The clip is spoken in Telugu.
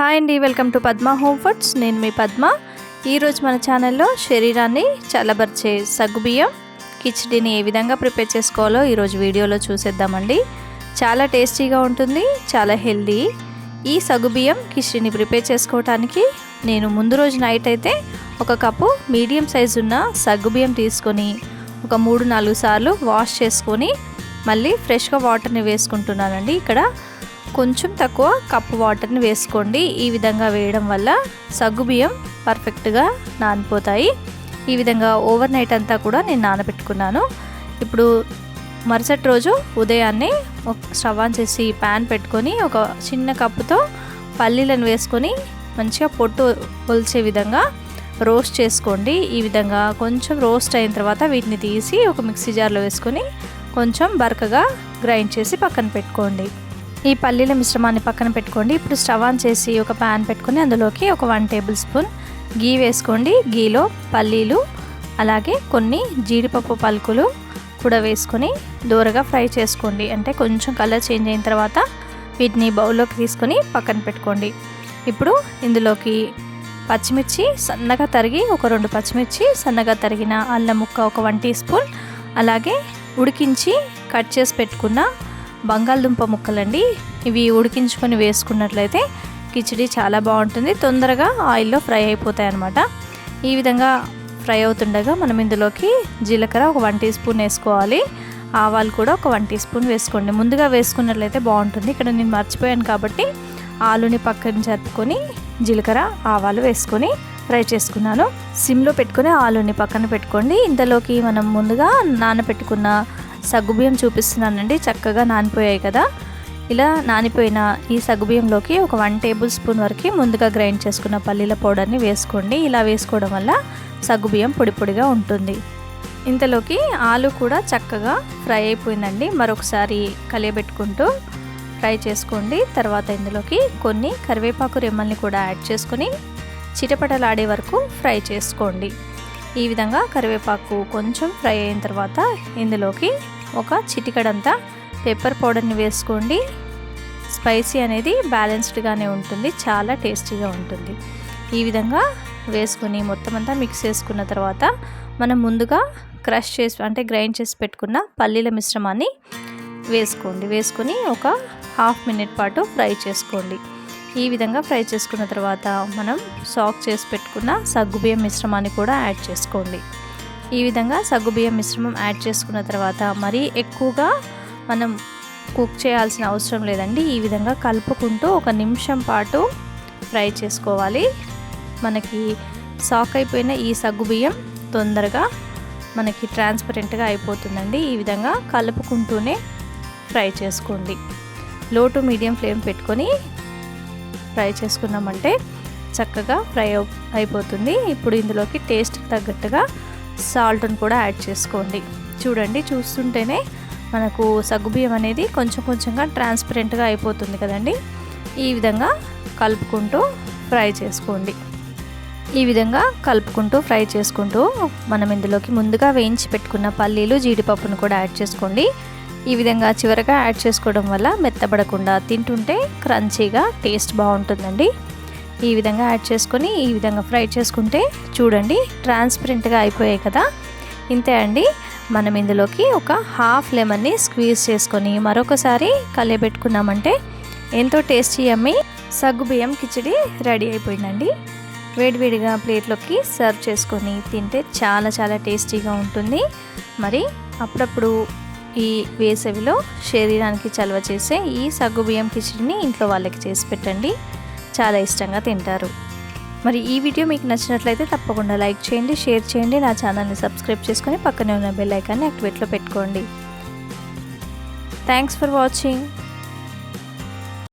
హాయ్ అండి welcome to Padma home foods. నేను మీ పద్మ. ఈరోజు మన ఛానల్లో శరీరాన్ని చల్లబరిచే సగ్గుబియ్యం కిచడీని ఏ విధంగా ప్రిపేర్ చేసుకోవాలో ఈరోజు వీడియోలో చూసేద్దామండి. చాలా టేస్టీగా ఉంటుంది చాలా హెల్దీ. ఈ సగ్గుబియ్యం కిచడీని ప్రిపేర్ చేసుకోవటానికి నేను ముందు రోజు నైట్ అయితే ఒక కప్పు మీడియం సైజు ఉన్న సగ్గుబియ్యం తీసుకొని ఒక మూడు నాలుగు సార్లు వాష్ చేసుకొని మళ్ళీ ఫ్రెష్గా వాటర్ని వేసుకుంటున్నానండి. ఇక్కడ కొంచెం తక్కువ కప్పు వాటర్ని వేసుకోండి. ఈ విధంగా వేయడం వల్ల సగ్గుబియ్యం పర్ఫెక్ట్గా నానిపోతాయి. ఈ విధంగా ఓవర్ నైట్ అంతా కూడా నేను నానబెట్టుకున్నాను. ఇప్పుడు మరుసటి రోజు ఉదయాన్నే ఒక స్టవ్ ఆన్ చేసి ప్యాన్ పెట్టుకొని ఒక చిన్న కప్పుతో పల్లీలను వేసుకొని మంచిగా పొట్టు పొలిచే విధంగా రోస్ట్ చేసుకోండి. ఈ విధంగా కొంచెం రోస్ట్ అయిన తర్వాత వీటిని తీసి ఒక మిక్సీ జార్లో వేసుకొని కొంచెం బరకగా గ్రైండ్ చేసి పక్కన పెట్టుకోండి. ఈ పల్లీల మిశ్రమాన్ని పక్కన పెట్టుకోండి. ఇప్పుడు స్టవ్ ఆన్ చేసి ఒక ప్యాన్ పెట్టుకొని అందులోకి ఒక వన్ టేబుల్ స్పూన్ గీ వేసుకోండి. గీలో పల్లీలు అలాగే కొన్ని జీడిపప్పు పలుకులు కూడా వేసుకొని దూరగా ఫ్రై చేసుకోండి. అంటే కొంచెం కలర్ చేంజ్ అయిన తర్వాత వీటిని బౌల్లోకి తీసుకొని పక్కన పెట్టుకోండి. ఇప్పుడు ఇందులోకి పచ్చిమిర్చి సన్నగా తరిగి ఒక రెండు పచ్చిమిర్చి సన్నగా తరిగిన అల్లం ముక్క ఒక వన్ టీ స్పూన్ అలాగే ఉడికించి కట్ చేసి పెట్టుకున్న బంగాళదుంప ముక్కలండి. ఇవి ఉడికించుకొని వేసుకున్నట్లయితే కిచిడి చాలా బాగుంటుంది. తొందరగా ఆయిల్లో ఫ్రై అయిపోతాయి అన్నమాట ఈ విధంగా ఫ్రై అవుతుండగా మనం ఇందులోకి జీలకర్ర ఒక వన్ టీ స్పూన్ వేసుకోవాలి. ఆవాలు కూడా ఒక వన్ టీ స్పూన్ వేసుకోండి. ముందుగా వేసుకున్నట్లయితే బాగుంటుంది. ఇక్కడ నేను మర్చిపోయాను కాబట్టి ఆలుని పక్కన జరుపుకొని జీలకర్ర ఆవాలు వేసుకొని ఫ్రై చేసుకున్నాను. సిమ్లో పెట్టుకొని ఆలుని పక్కన పెట్టుకోండి. ఇంతలోకి మనం ముందుగా నానబెట్టుకున్న సగ్గుబియ్యం చూపిస్తున్నానండి. చక్కగా నానిపోయాయి కదా. ఇలా నానిపోయిన ఈ సగ్గుబియ్యంలోకి ఒక వన్ టేబుల్ స్పూన్ వరకు ముందుగా గ్రైండ్ చేసుకున్న పల్లీల పౌడర్ని వేసుకోండి. ఇలా వేసుకోవడం వల్ల సగ్గుబియ్యం పొడి పొడిగా ఉంటుంది. ఇంతలోకి ఆలు కూడా చక్కగా ఫ్రై అయిపోయిందండి. మరొకసారి కలియబెట్టుకుంటూ ఫ్రై చేసుకోండి. తర్వాత ఇందులోకి కొన్ని కరివేపాకు రెమ్మల్ని కూడా యాడ్ చేసుకొని చిటపటలాడే వరకు ఫ్రై చేసుకోండి. ఈ విధంగా కరివేపాకు కొంచెం ఫ్రై అయిన తర్వాత ఇందులోకి ఒక చిటికడంతా పెప్పర్ పౌడర్ని వేసుకోండి. స్పైసీ అనేది బ్యాలెన్స్డ్గానే ఉంటుంది చాలా టేస్టీగా ఉంటుంది. ఈ విధంగా వేసుకుని మొత్తం అంతా మిక్స్ చేసుకున్న తర్వాత మనం ముందుగా క్రష్ చేసి అంటే గ్రైండ్ చేసి పెట్టుకున్న పల్లీల మిశ్రమాన్ని వేసుకోండి. వేసుకొని ఒక హాఫ్ మినిట్ పాటు ఫ్రై చేసుకోండి. ఈ విధంగా ఫ్రై చేసుకున్న తర్వాత మనం సాక్ చేసి పెట్టుకున్న సగ్గుబియ్యం మిశ్రమాన్ని కూడా యాడ్ చేసుకోండి. ఈ విధంగా సగ్గుబియ్యం మిశ్రమం యాడ్ చేసుకున్న తర్వాత మరీ ఎక్కువగా మనం కుక్ చేయాల్సిన అవసరం లేదండి. ఈ విధంగా కలుపుకుంటూ ఒక నిమిషం పాటు ఫ్రై చేసుకోవాలి. మనకి సాక్ అయిపోయిన ఈ సగ్గుబియ్యం తొందరగా మనకి ట్రాన్స్పరెంట్గా అయిపోతుందండి. ఈ విధంగా కలుపుకుంటూనే ఫ్రై చేసుకోండి. లో టు మీడియం ఫ్లేమ్ పెట్టుకొని ఫ్రై చేసుకున్నామంటే చక్కగా ఫ్రై అయిపోతుంది. ఇప్పుడు ఇందులోకి టేస్ట్ తగ్గట్టుగా సాల్ట్ని కూడా యాడ్ చేసుకోండి. చూడండి చూస్తుంటేనే మనకు సగ్గుబియ్యం అనేది కొంచెం కొంచెంగా ట్రాన్స్పరెంట్గా అయిపోతుంది కదండి. ఈ విధంగా కలుపుకుంటూ ఫ్రై చేసుకోండి. ఈ విధంగా కలుపుకుంటూ ఫ్రై చేసుకుంటూ మనం ఇందులోకి ముందుగా వేయించి పెట్టుకున్న పల్లీలు జీడిపప్పును కూడా యాడ్ చేసుకోండి. ఈ విధంగా చివరగా యాడ్ చేసుకోవడం వల్ల మెత్తబడకుండా తింటుంటే క్రంచీగా టేస్ట్ బాగుంటుందండి. ఈ విధంగా యాడ్ చేసుకొని ఈ విధంగా ఫ్రై చేసుకుంటే చూడండి ట్రాన్స్పరెంట్గా అయిపోయాయి కదా. ఇంతే అండి. మనం ఇందులోకి ఒక హాఫ్ లెమన్ని స్క్వీజ్ చేసుకొని మరొకసారి కలియబెట్టుకున్నామంటే ఎంతో టేస్టీ అమ్మి సగ్గుబియ్యం కిచడి రెడీ అయిపోయిందండి. వేడివేడిగా ప్లేట్లోకి సర్వ్ చేసుకొని తింటే చాలా చాలా టేస్టీగా ఉంటుంది. మరి అప్పుడప్పుడు ఈ వేసవిలో శరీరానికి చలవ చేసే ఈ సగ్గుబియ్యం కిచడిని ఇంట్లో వాళ్ళకి చేసి పెట్టండి. చాలా ఇష్టంగా తింటారు. మరి ఈ వీడియో మీకు నచ్చినట్లయితే తప్పకుండా లైక్ చేయండి షేర్ చేయండి నా ఛానల్ని సబ్స్క్రైబ్ చేసుకొని పక్కనే ఉన్న బెల్ ఐకాన్ని యాక్టివేట్లో పెట్టుకోండి. Thanks for watching